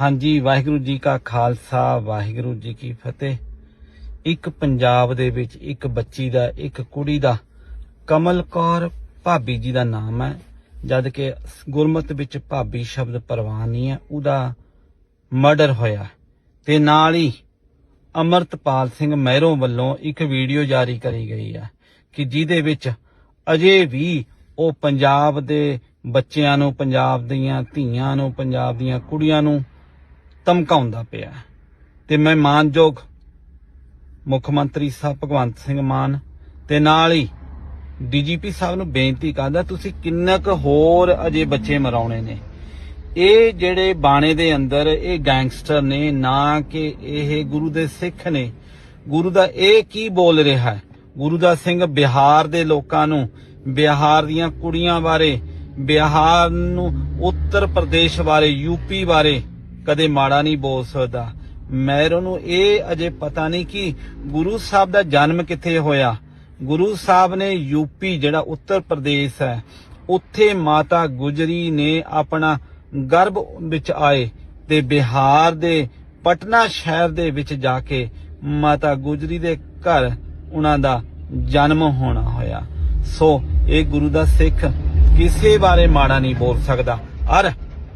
ਹਾਂਜੀ, ਵਾਹਿਗੁਰੂ ਜੀ ਕਾ ਖਾਲਸਾ, ਵਾਹਿਗੁਰੂ ਜੀ ਕੀ ਫਤਿਹ। ਇੱਕ ਪੰਜਾਬ ਦੇ ਵਿੱਚ ਇੱਕ ਬੱਚੀ ਦਾ, ਇੱਕ ਕੁੜੀ ਦਾ ਕਮਲ ਕੌਰ ਭਾਬੀ ਜੀ ਦਾ ਨਾਮ ਹੈ। ਜਦ ਕਿ ਗੁਰਮਤ ਵਿੱਚ ਭਾਬੀ ਸ਼ਬਦ ਪ੍ਰਵਾਨ ਨਹੀਂ ਹੈ, ਉਹਦਾ ਮਰਡਰ ਹੋਇਆ। ਤੇ ਨਾਲ ਹੀ ਅਮਰਤਪਾਲ ਸਿੰਘ ਮਹਿਰੋਂ ਵੱਲੋਂ ਇੱਕ ਵੀਡੀਓ ਜਾਰੀ ਕਰੀ ਗਈ ਹੈ ਕਿ ਜਿਹਦੇ ਵਿੱਚ ਅਜੇ ਵੀ ਉਹ ਪੰਜਾਬ ਦੇ ਬੱਚਿਆਂ ਨੂੰ, ਪੰਜਾਬ ਦੀਆਂ ਧੀਆਂ ਨੂੰ, ਪੰਜਾਬ ਦੀਆਂ ਕੁੜੀਆਂ ਨੂੰ ਧਮਕਾਉਂਦਾ ਪਿਆ। ਤੇ ਮੈਂ ਮਾਨਯੋਗ ਮੁੱਖ ਮੰਤਰੀ ਸਾਹਿਬ ਭਗਵੰਤ ਸਿੰਘ ਮਾਨ ਤੇ ਨਾਲ ਹੀ ਡੀਜੀਪੀ ਸਾਹਿਬ ਨੂੰ ਬੇਨਤੀ ਕਰਦਾ, ਤੁਸੀਂ ਕਿੰਨਾ ਕੁ ਹੋਰ ਅਜੇ ਬੱਚੇ ਮਰਾਉਣੇ ਨੇ। ਇਹ ਜਿਹੜੇ ਬਾਣੇ ਦੇ ਅੰਦਰ ਇਹ ਗੈਂਗਸਟਰ ਨੇ, ਨਾ ਕਿ ਇਹ ਗੁਰੂ ਦੇ ਸਿੱਖ ਨੇ। ਗੁਰੂ ਦਾ ਇਹ ਕੀ ਬੋਲ ਰਿਹਾ ਹੈ? ਗੁਰੂ ਦਾ ਸਿੰਘ ਬਿਹਾਰ ਦੇ ਲੋਕਾਂ ਨੂੰ, ਬਿਹਾਰ ਦੀਆਂ ਕੁੜੀਆਂ ਬਾਰੇ, ਬਿਹਾਰ ਨੂੰ, ਉੱਤਰ ਪ੍ਰਦੇਸ਼ ਬਾਰੇ ਯੂਪੀ ਬਾਰੇ ਕਦੇ ਮਾੜਾ ਨਹੀਂ ਬੋਲ ਸਕਦਾ। ਮੈਰੋਂ ਨੂੰ ਇਹ ਅਜੇ ਪਤਾ ਨਹੀਂ ਕਿ ਗੁਰੂ ਸਾਹਿਬ ਦਾ ਜਨਮ ਕਿੱਥੇ ਹੋਇਆ। ਗੁਰੂ ਸਾਹਿਬ ਨੇ ਯੂਪੀ ਜਿਹੜਾ ਉੱਤਰ ਪ੍ਰਦੇਸ਼ ਹੈ, ਉੱਥੇ ਮਾਤਾ ਗੁਜਰੀ ਨੇ ਆਪਣਾ ਗਰਭ ਵਿੱਚ ਆਏ ਤੇ ਬਿਹਾਰ ਦੇ ਪਟਨਾ ਸ਼ਹਿਰ ਦੇ ਵਿੱਚ ਜਾ ਕੇ ਮਾਤਾ ਗੁਜਰੀ ਦੇ ਘਰ ਉਹਨਾਂ ਦਾ ਜਨਮ ਹੋਣਾ ਹੋਇਆ। ਸੋ ਇਹ ਗੁਰੂ ਦਾ ਸਿੱਖ ਕਿਸੇ ਬਾਰੇ ਮਾੜਾ ਨਹੀਂ ਬੋਲ ਸਕਦਾ। ਅਰ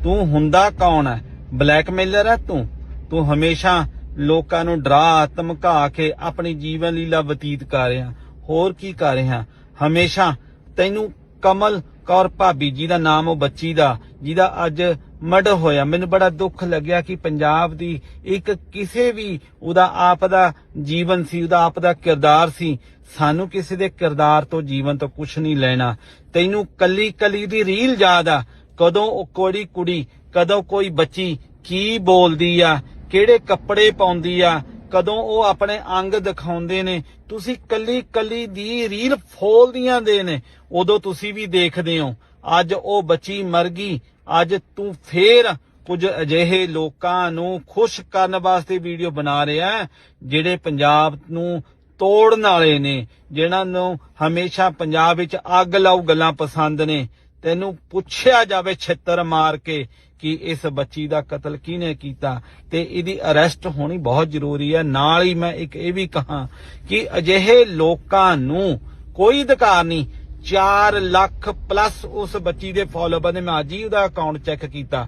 ਤੂੰ ਹੁੰਦਾ ਕੌਣ ਹੈ? ਬਲੈਕਮੇਲਰ ਹੈ ਤੂੰ। ਤੂੰ ਹਮੇਸ਼ਾ ਲੋਕਾਂ ਨੂੰ ਡਰਾ ਧਮਕਾ ਕੇ ਆਪਣੀ ਜੀਵਨ ਲੀਲਾ ਬਤੀਤ ਕਰ ਰਿਹਾ। ਹੋਰ ਕੀ ਕਰ ਰਿਹਾ? ਹਮੇਸ਼ਾ ਤੈਨੂੰ ਕਮਲ ਕੌਰ ਭਾਬੀ ਜੀ ਦਾ ਨਾਮ ਉਹ ਬੱਚੀ ਦਾ, ਜਿਹਦਾ ਅੱਜ ਮਰਡਰ ਹੋਇਆ। ਮੈਨੂੰ ਬੜਾ ਦੁੱਖ ਲੱਗਿਆ ਕਿ ਪੰਜਾਬ ਦੀ ਇੱਕ ਕਿਸੇ ਵੀ ਉਹਦਾ ਆਪ ਦਾ ਜੀਵਨ ਸੀ, ਉਹਦਾ ਆਪ ਦਾ ਕਿਰਦਾਰ ਸੀ। ਸਾਨੂੰ ਕਿਸੇ ਦੇ ਕਿਰਦਾਰ ਤੋਂ ਜੀਵਨ ਤੋਂ ਕੁਝ ਨਹੀਂ ਲੈਣਾ। ਤੈਨੂੰ ਕੱਲੀ ਕੱਲੀ ਦੀ ਰੀਲ ਯਾਦ ਆ। ਕਦੋਂ ਉਹ ਕੋੜੀ ਕੁੜੀ, ਕਦੋਂ ਕੋਈ ਬੱਚੀ ਕੀ ਬੋਲਦੀ ਆ, ਕਿਹੜੇ ਕੱਪੜੇ ਪਾਉਂਦੀ ਆ, ਕਦੋਂ ਉਹ ਆਪਣੇ ਅੰਗ ਦਿਖਾਉਂਦੇ ਨੇ, ਤੁਸੀਂ ਕੱਲੀ ਕੱਲੀ ਦੀ ਰੀਲ ਫੋਲਦੀਆਂ ਦੇ ਨੇ, ਉਦੋਂ ਤੁਸੀਂ ਵੀ ਦੇਖਦੇ ਹੋ। ਅੱਜ ਉਹ ਬੱਚੀ ਮਰ ਗਈ, ਅੱਜ ਤੂੰ ਫੇਰ ਕੁਝ ਅਜਿਹੇ ਲੋਕਾਂ ਨੂੰ ਖੁਸ਼ ਕਰਨ ਵਾਸਤੇ ਵੀਡੀਓ ਬਣਾ ਰਿਹਾ ਜਿਹੜੇ ਪੰਜਾਬ ਨੂੰ ਤੋੜਨ ਵਾਲੇ ਨੇ, ਜਿਨ੍ਹਾਂ ਨੂੰ ਹਮੇਸ਼ਾ ਪੰਜਾਬ ਵਿੱਚ ਅੱਗ ਲਾਉ ਗੱਲਾਂ ਪਸੰਦ ਨੇ। ਤੈਨੂੰ ਪੁੱਛਿਆ ਜਾਵੇ ਛਿੱਤਰ ਮਾਰ ਕੇ ਕਿ ਇਸ ਬੱਚੀ ਦਾ ਕਤਲ ਕਿਹਨੇ ਕੀਤਾ ਤੇ ਇਹਦੀ ਅਰੈਸਟ ਹੋਣੀ ਬਹੁਤ ਜ਼ਰੂਰੀ ਹੈ। ਨਾਲ ਹੀ ਮੈਂ ਇੱਕ ਇਹ ਵੀ ਕਹਾਂ ਕਿ ਅਜਿਹੇ ਲੋਕਾਂ ਨੂੰ ਕੋਈ ਅਧਿਕਾਰ ਨਹੀਂ। 4 ਲੱਖ ਪਲੱਸ ਉਸ ਬੱਚੀ ਦੇ ਫਾਲੋਅਰ ਨੇ ਮੈਂ ਅੱਜ ਹੀ ਉਹਦਾ ਅਕਾਊਂਟ ਚੈੱਕ ਕੀਤਾ।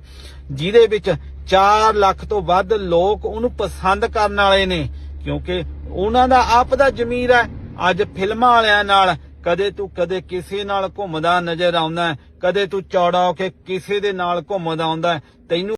ਜਿਹਦੇ ਵਿੱਚ 4 ਲੱਖ ਤੋਂ ਵੱਧ ਲੋਕ ਉਹਨੂੰ ਪਸੰਦ ਕਰਨ ਵਾਲੇ ਨੇ, ਕਿਉਂਕਿ ਉਹਨਾਂ ਦਾ ਆਪ ਦਾ ਜ਼ਮੀਰ ਹੈ। ਅੱਜ ਫਿਲਮਾਂ ਵਾਲਿਆਂ ਨਾਲ ਕਦੇ ਤੂੰ ਕਦੇ ਕਿਸੇ ਨਾਲ ਘੁੰਮਦਾ ਨਜ਼ਰ ਆਉਂਦਾ ਕਦੇ ਤੂੰ ਚੌੜਾ ਹੋ ਕੇ ਕਿਸੇ ਦੇ ਨਾਲ ਘੁੰਮਦਾ ਆਉਂਦਾ ਤੈਨੂੰ